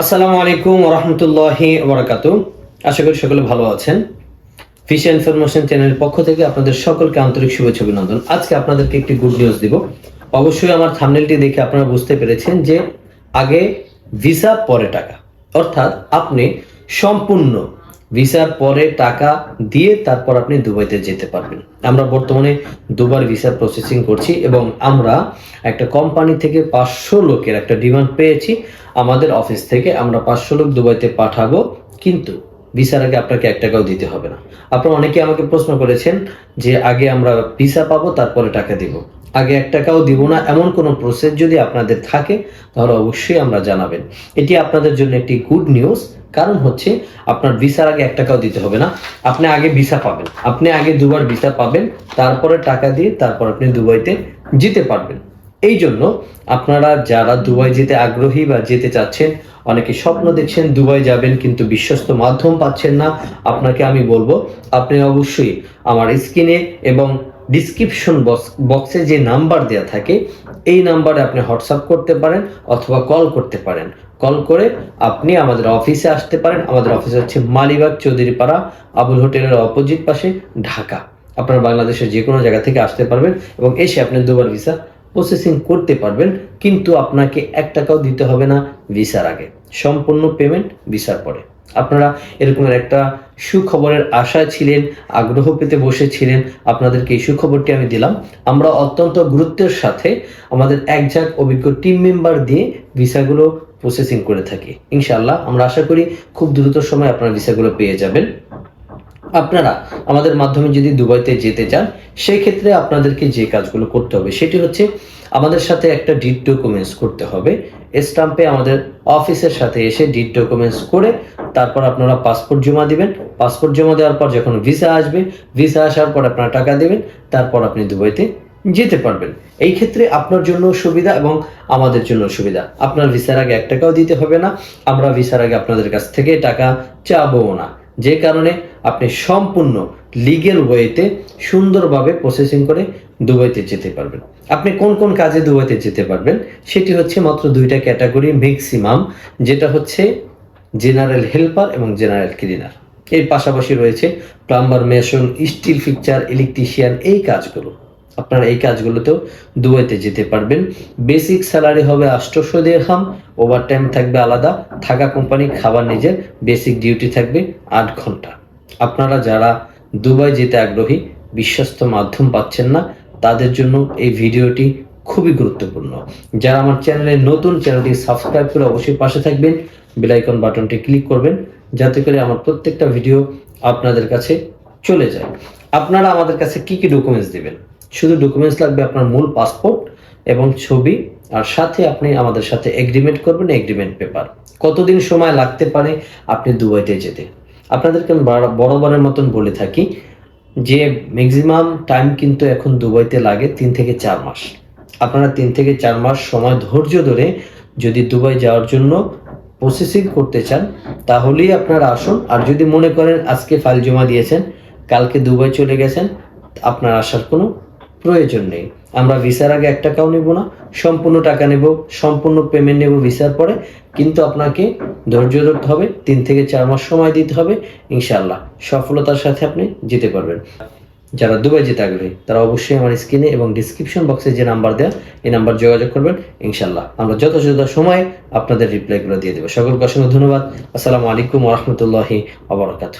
আসসালামু আলাইকুম রহমতুল্লাহি বরাকাত আশা করি সকলে ভালো আছেন। ফিশ ইনফরমেশন চ্যানেলের পক্ষ থেকে আপনাদের সকলকে আন্তরিক শুভেচ্ছা অভিনন্দন। আজকে আপনাদেরকে একটি গুড নিউজ দিব। অবশ্যই আমার থামনেলটি দেখে আপনারা বুঝতে পেরেছেন যে আগে ভিসা পরে টাকা। অর্থাৎ আপনি সম্পূর্ণ ভিসার পরে টাকা দিয়ে তারপর আপনি দুবাইতে যেতে পারবেন। আমরা বর্তমানে দুবার ভিসা প্রসেসিং করছি এবং আমরা একটা কোম্পানি থেকে পাঁচশো লোকের একটা ডিমান্ড পেয়েছি। আমাদের অফিস থেকে আমরা পাঁচশো লোক দুবাইতে পাঠাবো, কিন্তু ভিসার আগে আপনাকে এক টাকাও দিতে হবে না। আপনারা অনেকে আমাকে প্রশ্ন করেছেন যে আগে আমরা ভিসা পাবো, তারপরে টাকা দিব। আগে এক টাকাও দিব না, এমন কোনো প্রসেস যদি আপনাদের থাকে, তাহলে অবশ্যই আমরা জানাবেন। এটি আপনাদের জন্য একটি গুড নিউজ কারণ হচ্ছে আপনার ভিসার আগে এক টাকাও দিতে হবে না। আপনি আগে ভিসা পাবেন। আপনি আগে দুবার ভিসা পাবেন, তারপরে টাকা দিয়ে তারপর আপনি দুবাইতে যেতে পারবেন। এই জন্য আপনারা যারা দুবাই যেতে আগ্রহী বা যেতে চাচ্ছেন, অনেকে স্বপ্ন দেখছেন দুবাই যাবেন, কিন্তু বিশ্বস্ত মাধ্যম পাচ্ছেন না। আপনাকে আমি বলব, আপনি অবশ্যই আমার স্ক্রিনে এবং ডিসক্রিপশন বক্সে যে নাম্বার দেওয়া থাকে, এই নাম্বারে আপনি হোয়াটসঅ্যাপ করতে পারেন অথবা কল করতে পারেন। কল করে আপনি আমাদের অফিসে আসতে পারেন। আমাদের অফিস হচ্ছে মালিবাগ চৌধুরীপাড়া আবুল হোটেলের অপোজিট পাশে ঢাকা। আপনারা বাংলাদেশের যে কোনো জায়গা থেকে আসতে পারবেন এবং এসে আপনি দুবার ভিসা প্রসেসিং করতে পারবেন, কিন্তু আপনাকে এক টাকাও দিতে হবে না ভিসার আগে। সম্পূর্ণ পেমেন্ট ভিসার পরে। আপনারা এরকম একটা সুখবরের আশায় ছিলেন, আগ্রহ পেতে বসেছিলেন, আপনাদেরকে এই সুখবরটি আমি দিলাম। আমরা অত্যন্ত গুরুত্বের সাথে আমাদের এক ঝাঁক অভিজ্ঞ টিম মেম্বার দিয়ে ভিসাগুলো প্রসেসিং করে থাকি। ইনশাআল্লাহ, আমরা আশা করি খুব দ্রুত সময় আপনারা ভিসাগুলো পেয়ে যাবেন। আপনারা আমাদের মাধ্যমে যদি দুবাইতে যেতে চান সেই ক্ষেত্রে আপনাদেরকে যে কাজগুলো করতে হবে, সেটি হচ্ছে আমাদের সাথে একটা ডিট ডকুমেন্টস করতে হবে। স্টাম্পে আমাদের অফিসের সাথে এসে ডিট ডকুমেন্টস করে তারপর আপনারা পাসপোর্ট জমা দিবেন। পাসপোর্ট জমা দেওয়ার পর যখন ভিসা আসবে, ভিসা আসার পর আপনারা টাকা দেবেন, তারপর আপনি দুবাইতে যেতে পারবেন। এই ক্ষেত্রে আপনার জন্য সুবিধা এবং আমাদের জন্য সুবিধা। আপনার ভিসার আগে এক টাকাও দিতে হবে না। আমরা ভিসার আগে আপনাদের কাছ থেকে টাকা চাবো না। যে কারণে আপনি সম্পূর্ণ লিগেল ওয়েতে সুন্দরভাবে প্রসেসিং করে দুবাইতে যেতে পারবেন। আপনি কোন কোন কাজে দুবাইতে যেতে পারবেন, সেটি হচ্ছে মাত্র দুইটা ক্যাটাগরি ম্যাক্সিমাম যেটা হচ্ছে জেনারেল হেল্পার এবং জেনারেল ক্লিনার এর পাশাপাশি রয়েছে plumber mason steel fixture electrician এই কাজগুলো। আপনারা এই কাজগুলোতেও দুবাইতে যেতে পারবেন। বেসিক স্যালারি হবে আষ্টশো দেড়হাম ওভার টাইম থাকবে আলাদা, থাকা কোম্পানি খাবার নিজের বেসিক ডিউটি থাকবে আট ঘণ্টা। আপনারা যারা দুবাই যেতে আগ্রহী, বিশ্বস্ত মাধ্যম পাচ্ছেন না, তাদের জন্য এই ভিডিওটি খুবই গুরুত্বপূর্ণ। যারা আমার চ্যানেলে নতুন চ্যানেলটি সাবস্ক্রাইব করে অবশ্যই পাশে থাকবেন বেলাইকন বাটনটি ক্লিক করবেন, যাতে করে আমার প্রত্যেকটা ভিডিও আপনাদের কাছে চলে যায়। আপনারা আমাদের কাছে কি কি ডকুমেন্টস দিবেন? শুধু ডকুমেন্টস লাগবে আপনার মূল পাসপোর্ট এবং ছবি, আর সাথে আপনি আমাদের সাথে এগ্রিমেন্ট করবেন এগ্রিমেন্ট পেপার কতদিন সময় লাগতে পারে আপনি দুবাইতে যেতে? আপনাদেরকে আমি বার- বরাবরের মতন বলে থাকি যে ম্যাক্সিমাম টাইম কিন্তু এখন দুবাইতে লাগে তিন থেকে চার মাস। আপনারা তিন থেকে চার মাস সময় ধৈর্য ধরে যদি দুবাই যাওয়ার জন্য প্রসেসিং করতে চান, তাহলেই আপনারা আসুন। আর যদি মনে করেন আজকে ফাইল জমা দিয়েছেন, কালকে দুবাই চলে গেছেন, আপনার আসার কোনো প্রয়োজন নেই। আমরা ভিসার আগে এক টাকাও নেব না, সম্পূর্ণ টাকা নেব, সম্পূর্ণ পেমেন্ট নেব ভিসার পরে, কিন্তু আপনাকে ধৈর্য ধরতে হবে, তিন থেকে চার মাস সময় দিতে হবে, ইনশাআল্লাহ। সফলতার সাথে আপনি যেতে পারবেন। যারা দুবাই যেতে আগ্রহী, তারা অবশ্যই আমার স্ক্রিনে এবং ডিসক্রিপশন বক্সে যে নাম্বার দেওয়া এই নাম্বার যোগাযোগ করবেন ইনশাল্লাহ আমরা যথাযথ সময়ে আপনাদের রিপ্লাইগুলো দিয়ে দেবো। সকলকে অসংখ্য ধন্যবাদ। আসসালামু আলাইকুম রহমতুল্লাহি আবরকাত